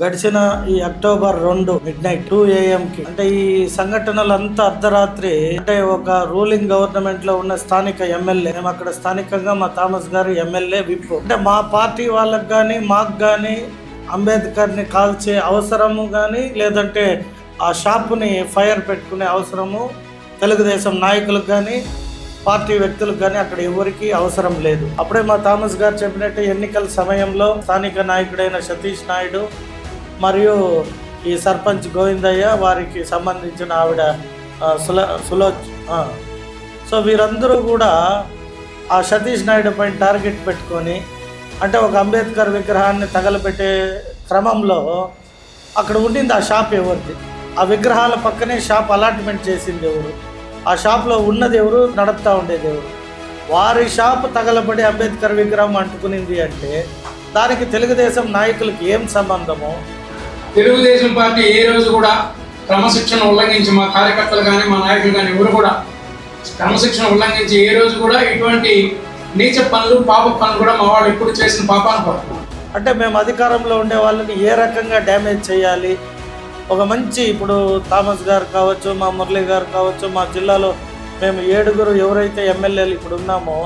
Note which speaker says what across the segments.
Speaker 1: గడిచిన ఈ అక్టోబర్ రెండు మిడ్ నైట్ టూ కి. అంటే ఈ సంఘటనలంతా అర్ధరాత్రి. అంటే ఒక రూలింగ్ గవర్నమెంట్లో ఉన్న స్థానిక ఎమ్మెల్యే మేము అక్కడ స్థానికంగా మా థామస్ గారు ఎమ్మెల్యే విప్ అంటే మా పార్టీ వాళ్ళకి కానీ మాకు కానీ అంబేద్కర్ని కాల్చే అవసరము కానీ లేదంటే ఆ షాపుని ఫైర్ పెట్టుకునే అవసరము తెలుగుదేశం నాయకులకు కానీ పార్టీ వ్యక్తులకు కానీ అక్కడ ఎవరికి అవసరం లేదు. అప్పుడే మా థామస్ గారు చెప్పినట్టు ఎన్నికల సమయంలో స్థానిక నాయకుడైన సతీష్ నాయుడు మరియు ఈ సర్పంచ్ గోవిందయ్య వారికి సంబంధించిన ఆవిడ సుల సులో సో వీరందరూ కూడా ఆ సతీష్ నాయుడు పైన టార్గెట్ పెట్టుకొని అంటే ఒక అంబేద్కర్ విగ్రహాన్ని తగలబెట్టే క్రమంలో అక్కడ ఉండింది ఆ షాప్ ఎవరిది? ఆ విగ్రహాల పక్కనే షాప్ అలాట్మెంట్ చేసింది ఎవరు? ఆ షాప్లో ఉన్నది ఎవరు? నడుపుతా ఉండేది ఎవరు? వారి షాప్ తగలబడి అంబేద్కర్ విగ్రహం అంటుకునింది అంటే దానికి తెలుగుదేశం నాయకులకి ఏం సంబంధము?
Speaker 2: తెలుగుదేశం పార్టీ ఏ రోజు కూడా క్రమశిక్షణ ఉల్లంఘించి మా కార్యకర్తలు కానీ మా నాయకులు కానీ ఎవరు కూడా క్రమశిక్షణ ఉల్లంఘించి ఏ రోజు కూడా ఇటువంటి నీచ పనులు పాప పనులు కూడా మా వాళ్ళు ఎప్పుడు చేసిన పాపాన్ని పడుతున్నారు
Speaker 1: అంటే మేము అధికారంలో ఉండే వాళ్ళని ఏ రకంగా డ్యామేజ్ చేయాలి? ఒక మంచి ఇప్పుడు థామస్ గారు కావచ్చు మా మురళి గారు కావచ్చు మా జిల్లాలో మేము ఏడుగురు ఎవరైతే ఎమ్మెల్యేలు ఇప్పుడు ఉన్నామో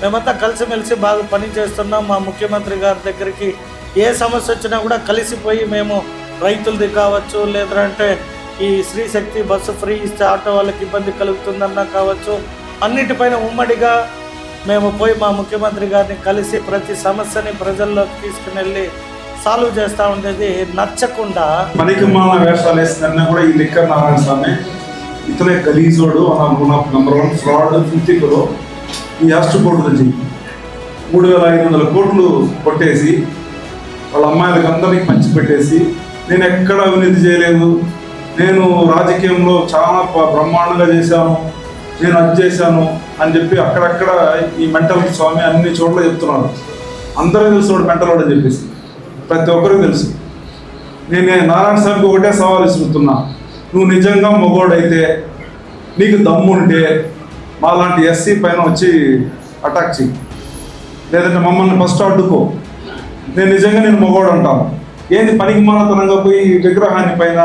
Speaker 1: మేమంతా కలిసిమెలిసి బాగా పని చేస్తున్నాం. మా ముఖ్యమంత్రి గారి దగ్గరికి ఏ సమస్య వచ్చినా కూడా కలిసిపోయి మేము రైతులది కావచ్చు లేదంటే ఈ స్త్రీ శక్తి బస్సు ఫ్రీ ఇస్తే ఆటో వాళ్ళకి ఇబ్బంది కలుగుతుందన్నా కావచ్చు అన్నిటిపైన ఉమ్మడిగా మేము పోయి మా ముఖ్యమంత్రి గారిని కలిసి ప్రతి సమస్యని ప్రజల్లోకి తీసుకుని వెళ్ళి సాల్వ్ చేస్తూ ఉండేది నచ్చకుండా.
Speaker 3: పనికి మాల వేషాలు వేసిందన్నా కూడా ఈ లిక్కర్ నారాయణ స్వామి ఇతనే గలీజోడు నంబర్ వన్ ఫ్రాడ్ ఫిఫ్టీలో ఈ అరెస్ట్ బోర్డు నుంచి మూడు వేల ఐదు వందల కోట్లు కొట్టేసి వాళ్ళ అమ్మాయిలకు అందరికీ పంచిపెట్టేసి నేను ఎక్కడ అవినీతి చేయలేదు. నేను రాజకీయంలో చాలా బ్రహ్మాండంగా చేశాను. నేను అది చేశాను అని చెప్పి అక్కడక్కడ ఈ మెంటల్ స్వామి అన్ని చోట్ల చెప్తున్నాడు. అందరూ తెలుసు వాడు మెంటల్ వాడు అని చెప్పేసి. ప్రతి ఒక్కరికి తెలుసు. నేను నారాయణ స్వామికి ఒకటే సవాల్ ఇస్తున్నా నువ్వు నిజంగా మగోడైతే నీకు దమ్ముంటే మాలాంటి ఎస్సీ పైన వచ్చి అటాక్ చెయ్యి. లేదంటే మమ్మల్ని ఫస్ట్ అడ్డుకో. నేను నిజంగా నేను మగోడు అంటాను ఏంది పనికిమాలతనంగా పోయి విగ్రహాన్ని పైన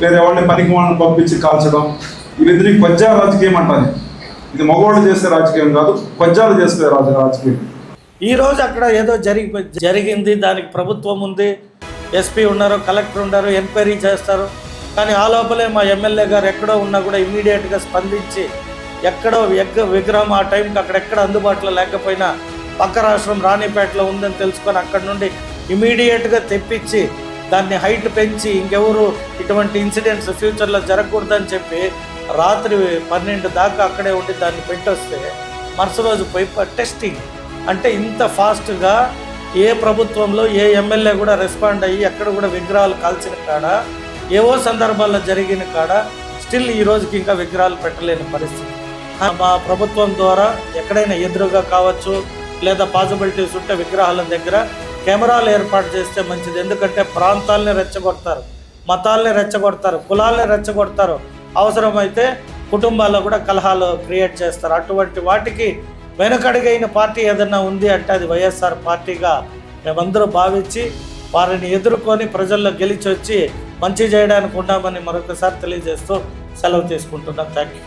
Speaker 3: వేరే వాళ్ళని పనికిమాలను పంపించి కాల్చడం? ఇది నీకు కొజ్జా రాజకీయం అంటాను ఇది మగవాళ్ళు చేసే రాజకీయం కాదు కొజ్జాలు చేసే రాజ రాజకీయం.
Speaker 1: ఈ రోజు అక్కడ ఏదో జరిగి జరిగింది దానికి ప్రభుత్వం ఉంది ఎస్పీ ఉన్నారు కలెక్టర్ ఉన్నారు ఎంక్వైరీ చేస్తారు. కానీ ఆ లోపలే మా ఎమ్మెల్యే గారు ఎక్కడో ఉన్నా కూడా ఇమీడియట్గా స్పందించి ఎక్కడో ఎగ్గ విగ్రహం ఆ టైంకి అక్కడెక్కడ అందుబాటులో లేకపోయినా పక్క రాష్ట్రం రాణిపేటలో ఉందని తెలుసుకొని అక్కడ నుండి ఇమీడియట్గా తెప్పించి దాన్ని హైట్ పెంచి ఇంకెవరు ఇటువంటి ఇన్సిడెంట్స్ ఫ్యూచర్లో జరగకూడదని చెప్పి రాత్రి పన్నెండు దాకా అక్కడే ఉండి దాన్ని పెట్టొస్తే మరుస రోజు పోయి టెస్టింగ్ అంటే ఇంత ఫాస్ట్గా ఏ ప్రభుత్వంలో ఏ ఎమ్మెల్యే కూడా రెస్పాండ్ అయ్యి ఎక్కడ కూడా విగ్రహాలు కాల్చిన కాడ ఏవో సందర్భాల్లో జరిగిన కాడ స్టిల్ ఈ రోజుకి ఇంకా విగ్రహాలు పెట్టలేని పరిస్థితి. మా ప్రభుత్వం ద్వారా ఎక్కడైనా ఎదురుగా కావచ్చు లేదా పాసిబిలిటీస్ ఉంటే విగ్రహాల దగ్గర కెమెరాలు ఏర్పాటు చేస్తే మంచిది. ఎందుకంటే ప్రాంతాలని రెచ్చగొడతారు మతాల్ని రెచ్చగొడతారు కులాల్ని రెచ్చగొడతారు. అవసరమైతే కుటుంబాల్లో కూడా కలహాలు క్రియేట్ చేస్తారు. అటువంటి వాటికి వెనుకడుగైన పార్టీ ఏదన్నా ఉంది అంటే అది వైఎస్ఆర్ పార్టీగా మేమందరూ భావించి వారిని ఎదుర్కొని ప్రజల్లో గెలిచి వచ్చి మంచి చేయడానికి ఉన్నామని మరొకసారి తెలియజేస్తూ సెలవు తీసుకుంటున్నాం. Thank you